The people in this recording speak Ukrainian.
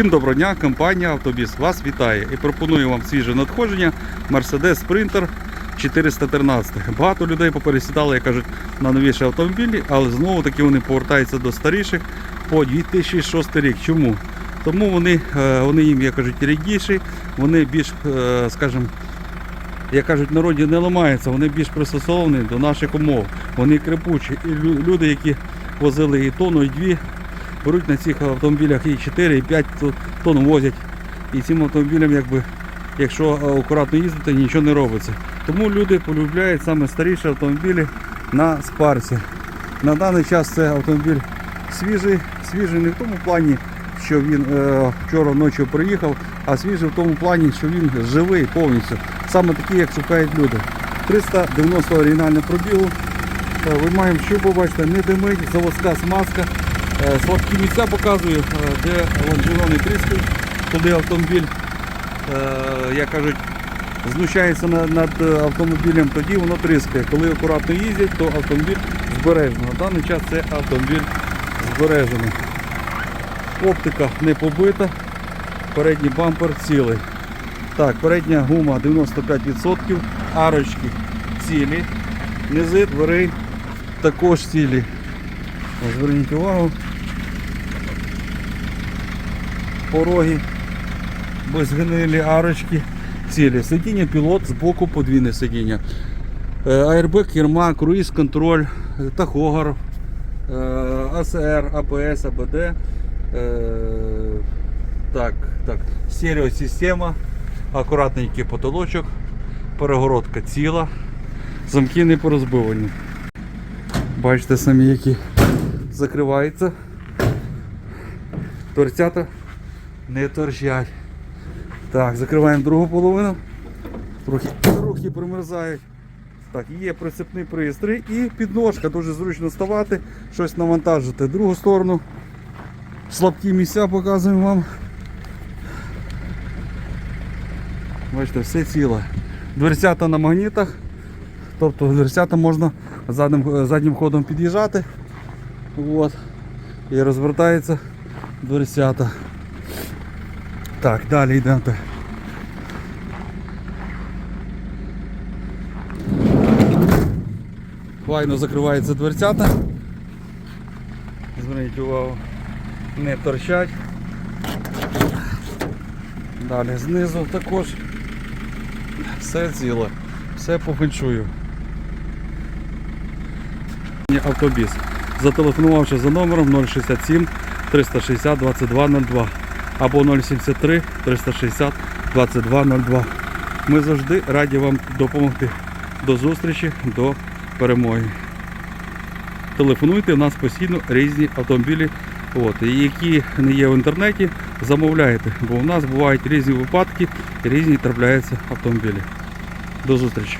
Всім доброго дня, компанія Автобіс вас вітає і пропоную вам свіже надходження Mercedes Sprinter 413. Багато людей попересідали, як кажуть, на новіші автомобілі, але знову таки вони повертаються до старіших по 2006 рік. Чому? Тому вони, е, вони їм, як кажуть, рідніші, вони більш, е, скажімо, як кажуть, народі не ламаються, вони більш пристосовані до наших умов. Вони крепучі. І люди, які возили і тонну, і дві, беруть на цих автомобілях і 4, і 5 тонн возять. І цим автомобілям, якби, якщо акуратно їздити, нічого не робиться. Тому люди полюбляють саме старіші автомобілі на спарці. На даний час це автомобіль свіжий, свіжий не в тому плані, що він е, вчора ночі приїхав, а свіжий в тому плані, що він живий повністю. Саме такий, як шукають люди. 390 оригінальне пробігу. Е, Ви маємо що побачите, не димить, заводська смазка. Е, Слабкі місця показую, е, де лонжерони тріскають, туди автомобіль, е, як кажуть, знущається над автомобілем, тоді воно тріскає. Коли акуратно їздять, то автомобіль збережений. На даний час це автомобіль збережений. Оптика не побита, передній бампер цілий. Так, передня гума 95%, арочки цілі, низи дверей також цілі. Зверніть увагу. Пороги, безгнилі арочки, цілі. Сидіння пілот, збоку подвійне сидіння. Е, Аербек, керма, круїз контроль, е, тахограф, е, АСР, АБС, АБД. Так, так, стереосистема, акуратненький потолочок, перегородка ціла, замки не порозбивані. Бачите самі, які закриваються. Дверцята не торчать. Так, закриваємо другу половину. Трохи рухи примерзають. Так, є прицепний пристрій і підножка, дуже зручно ставати, щось навантажити. Другу сторону. Слабкі місця показуємо вам. Бачите, все ціле. Дверцята на магнітах. Тобто дверцята можна задним, заднім ходом під'їжджати. От. І розвертається дверцята. Так, далі йдемо. Файно закриваються дверцята. Зверніть увагу, не торчать. Далі знизу також все ціле, все по. Автобіс. Зателефонувавши за номером 067 360 2202 або 073 360 2202. Ми завжди раді вам допомогти. До зустрічі, до перемоги. Телефонуйте, у нас постійно різні автомобілі, от, які не є в інтернеті, замовляйте, бо у нас бувають різні випадки різні трапляються автомобілі. До зустрічі.